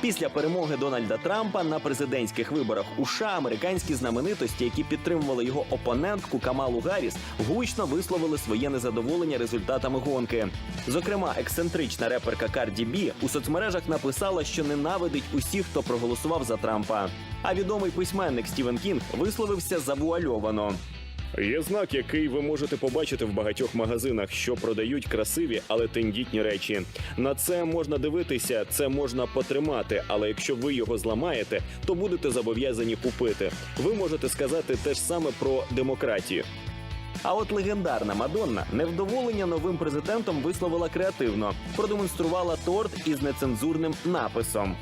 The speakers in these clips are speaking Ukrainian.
Після перемоги Дональда Трампа на президентських виборах у США американські знаменитості, які підтримували його опонентку Камалу Гарріс, гучно висловили своє незадоволення результатами гонки. Зокрема, ексцентрична реперка Карді Бі у соцмережах написала, що ненавидить усіх, хто проголосував за Трампа. А відомий письменник Стівен Кінг висловився завуальовано. Є знак, який ви можете побачити в багатьох магазинах, що продають красиві, але тендітні речі. На це можна дивитися, це можна потримати, але якщо ви його зламаєте, то будете зобов'язані купити. Ви можете сказати те ж саме про демократію. А от легендарна Мадонна невдоволення новим президентом висловила креативно, продемонструвала торт із нецензурним написом.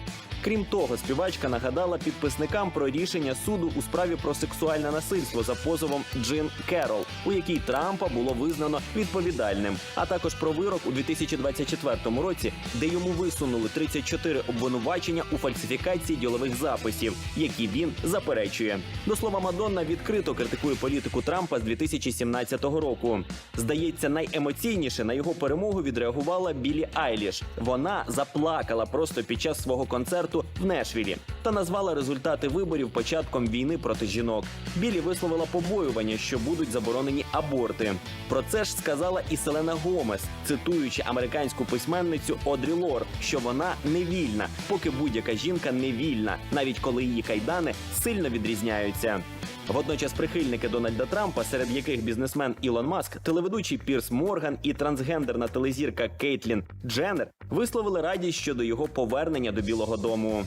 Крім того, співачка нагадала підписникам про рішення суду у справі про сексуальне насильство за позовом Джин Керол, у якій Трампа було визнано відповідальним, а також про вирок у 2024 році, де йому висунули 34 обвинувачення у фальсифікації ділових записів, які він заперечує. До слова, Мадонна відкрито критикує політику Трампа з 2017 року. Здається, найемоційніше на його перемогу відреагувала Білі Айліш. Вона заплакала просто під час свого концерту в Нешвілі та назвала результати виборів початком війни проти жінок. Білі висловила побоювання, що будуть заборонені аборти. Про це ж сказала і Селена Гомес, цитуючи американську письменницю Одрі Лор, що вона не вільна, поки будь-яка жінка не вільна, навіть коли її кайдани сильно відрізняються. Водночас прихильники Дональда Трампа, серед яких бізнесмен Ілон Маск, телеведучий Пірс Морган і трансгендерна телезірка Кейтлін Дженнер, висловили радість щодо його повернення до Білого Дому.